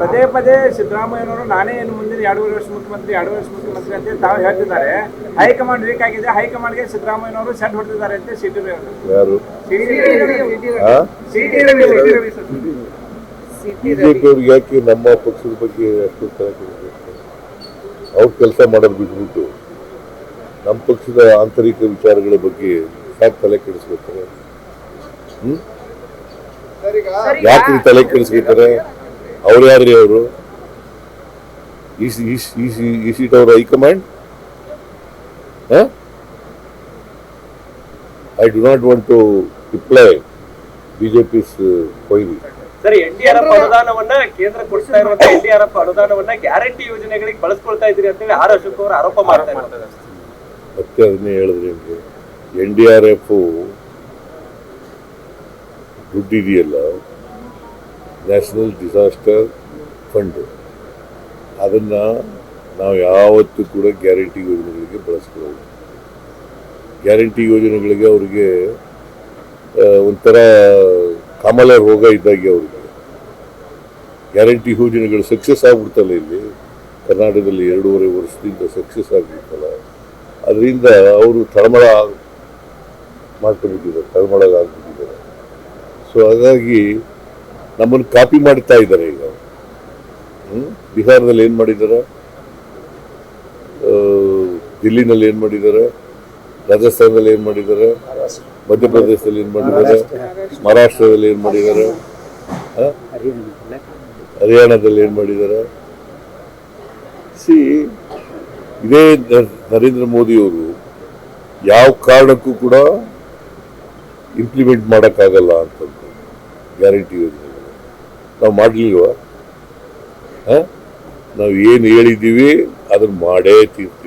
ಪದೇ ಪದೇ ಸಿದ್ದರಾಮಯ್ಯನವರು ನಾನೇ ಏನು ಮುಂದಿನ ಎರಡೂವರೆ ವರ್ಷ ಮುಖ್ಯಮಂತ್ರಿ ಎರಡೂವರೆ ವರ್ಷ ಮುಖ್ಯಮಂತ್ರಿ ಅಂತ ತಾವು ಹೇಳ್ತಿದ್ದಾರೆ. ಹೈಕಮಾಂಡ್ ವೀಕ್ ಆಗಿದೆ. ಹೈಕಮಾಂಡ್ಗೆ ಸಿದ್ದರಾಮಯ್ಯನವರು ಸೆಟ್ ಹೊಡ್ತಿದ್ದಾರೆ ಅಂತ ಸಿಟಿ ಯಾರು? ಸಿಟಿ ರವಿ ಯಾಕೆ ನಮ್ಮ ಪಕ್ಷದ ಬಗ್ಗೆ ಅಷ್ಟು ಅವ್ರು ಕೆಲಸ ಮಾಡೋದು ಬಿಟ್ಬಿಟ್ಟು ನಮ್ಮ ಪಕ್ಷದ ಆಂತರಿಕ ವಿಚಾರಗಳ ಬಗ್ಗೆ ಯಾಕೆ ತಲೆ ಕೆಡಿಸ್ಕೊತಾರೆ? ಹ್ಮ್? ಯಾಕೆ ತಲೆ ಕೆಡಿಸ್ಕೊತಾರೆ? ಅವ್ರು ಯಾರ್ರಿ ಅವರು? ಈ ಸೀಟ್ ಅವ್ರ high command I do not want to reply BJP's ಕೊಯ್ಲಿ ಸರಿ ಎನ್ ಡಿ ಆರ್ ಎಫ್ ಅನುದಾನವನ್ನ ಕೇಂದ್ರ ಕೊಡ್ತಾ ಇರುವಂತ ಎನ್ ಡಿ ಆರ್ ಎಫ್ ಅನುದಾನವನ್ನ ಗ್ಯಾರಂಟಿ ಯೋಜನೆಗಳಿಗೆ ಬಳಸ್ಕೊಳ್ತಾ ಇದ್ರಿ ಅಂತೇಳಿ ಆರ್ ಅಶೋಕ್ ಅವರು ಆರೋಪ ಮಾಡ್ತಾ ಇದ್ದಾರೆ. ಮತ್ತೆ ಅದನ್ನೇ ಹೇಳಿದ್ರೆ ನಿಮಗೆ ಎನ್ ಡಿ ಆರ್ ಎಫ್ ದುಡ್ಡಿದೆಯಲ್ಲ ನ್ಯಾಷನಲ್ ಡಿಸಾಸ್ಟರ್ ಫಂಡ್. ಅದನ್ನು ನಾವು ಯಾವತ್ತೂ ಕೂಡ ಗ್ಯಾರಂಟಿ ಯೋಜನೆಗಳಿಗೆ ಬಳಸ್ಕೊಳ್ಳೋದು ಗ್ಯಾರಂಟಿ ಯೋಜನೆಗಳಿಗೆ ಅವರಿಗೆ ಒಂಥರ ಕಮಲ ರೋಗ ಇದ್ದಾಗೆ ಅವರಿಗೆ. ಗ್ಯಾರಂಟಿ ಯೋಜನೆಗಳು ಸಕ್ಸಸ್ ಆಗ್ಬಿಡ್ತಲ್ಲ ಇಲ್ಲಿ. ಕರ್ನಾಟಕದಲ್ಲಿ ಎರಡೂವರೆ ವರ್ಷದಿಂದ ಸಕ್ಸಸ್ ಆಗಿರ್ತಲ್ಲ ಅದರಿಂದ ಅವರು ತಳಮಳ ಮಾಡ್ಕೊಂಡ್ಬಿಟ್ಟಿದ್ದಾರೆ ತಳಮಳಗಾಗ್ಬಿಟ್ಟಿದ್ದಾರೆ. ಸೊ ಹಾಗಾಗಿ ನಮ್ಮನ್ನು ಕಾಪಿ ಮಾಡ್ತಾ ಇದ್ದಾರೆ ಈಗ? ಬಿಹಾರದಲ್ಲಿ ಏನು ಮಾಡಿದ್ದಾರೆ? ದಿಲ್ಲಿನಲ್ಲಿ ಏನು ಮಾಡಿದ್ದಾರೆ? ರಾಜಸ್ಥಾನದಲ್ಲಿ ಏನು ಮಾಡಿದ್ದಾರೆ? ಮಧ್ಯಪ್ರದೇಶದಲ್ಲಿ ಏನು ಮಾಡಿದ್ದಾರೆ? ಮಹಾರಾಷ್ಟ್ರದಲ್ಲಿ ಏನು ಮಾಡಿದ್ದಾರೆ? ಹರಿಯಾಣದಲ್ಲಿ ಏನು ಮಾಡಿದ್ದಾರೆ? ಸಿ ಇದೇ ನರೇಂದ್ರ ಮೋದಿಯವರು ಯಾವ ಕಾರಣಕ್ಕೂ ಕೂಡ ಇಂಪ್ಲಿಮೆಂಟ್ ಮಾಡೋಕ್ಕಾಗಲ್ಲ ಅಂತಂದು ಗ್ಯಾರಂಟಿ ಯೋಜನೆಗಳು ನಾವು ಮಾಡಲಿಲ್ವಾ? ನಾವು ಏನು ಹೇಳಿದ್ದೀವಿ ಅದನ್ನು ಮಾಡೇ ತೀರ್ತೀವಿ